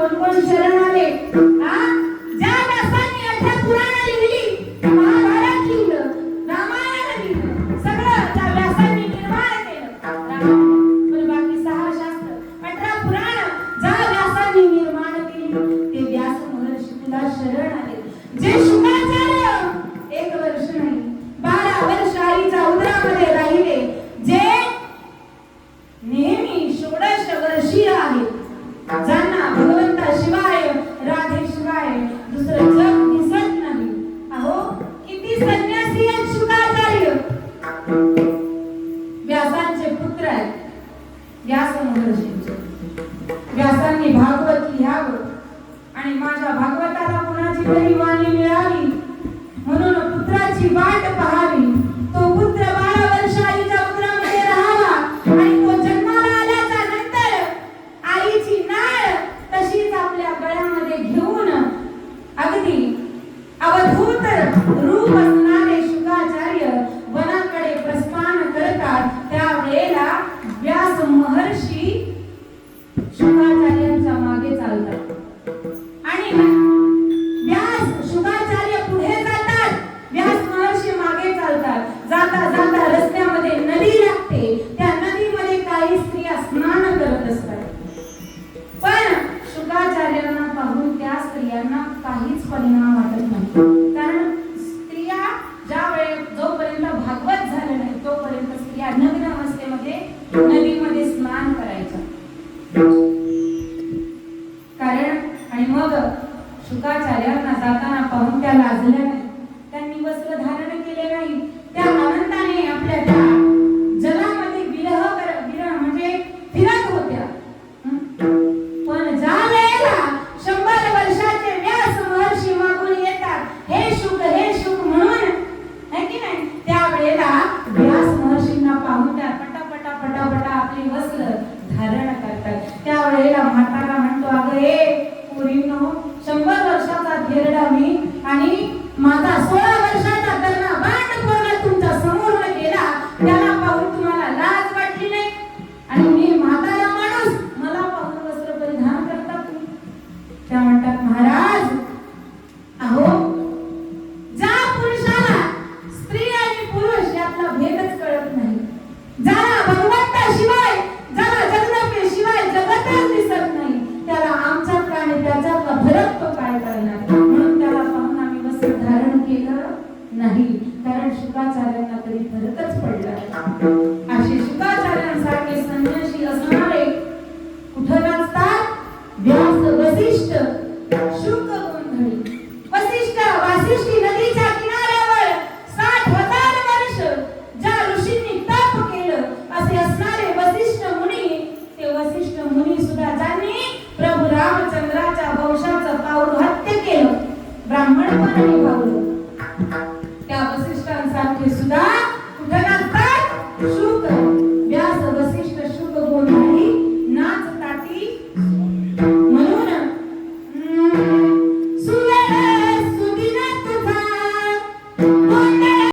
कोण कोण शरण आले? हा? ज्या दासांनी सगळं त्या सहा शास्त्र अठरा पुराण ज्या व्यासांनी निर्माण केली ते व्यास महर्षी शरण आले. हो. व्यासांचे पुत्र व्यासांनी भागवत लिहावं. आणि माझ्या भागवताला कुणाची तरी वाणी मिळावी म्हणून पुत्राची वाट पाहावी. Yeah. Pacharya Nasata केलं नाही. कारण शुकाचार्यांना तरी फरकच पडला. असे शुकाचार्यांसारखे संन्याशी असणारे कुठं नाचतात व्यास वसिष्ठ शुक गोंधळी वसिष्ठ वासिष्ठी ज्या ऋषींनी केलं असे असणारे वसिष्ठ ते वसिष्ठ रामचंद्राच्या हत्य केलं.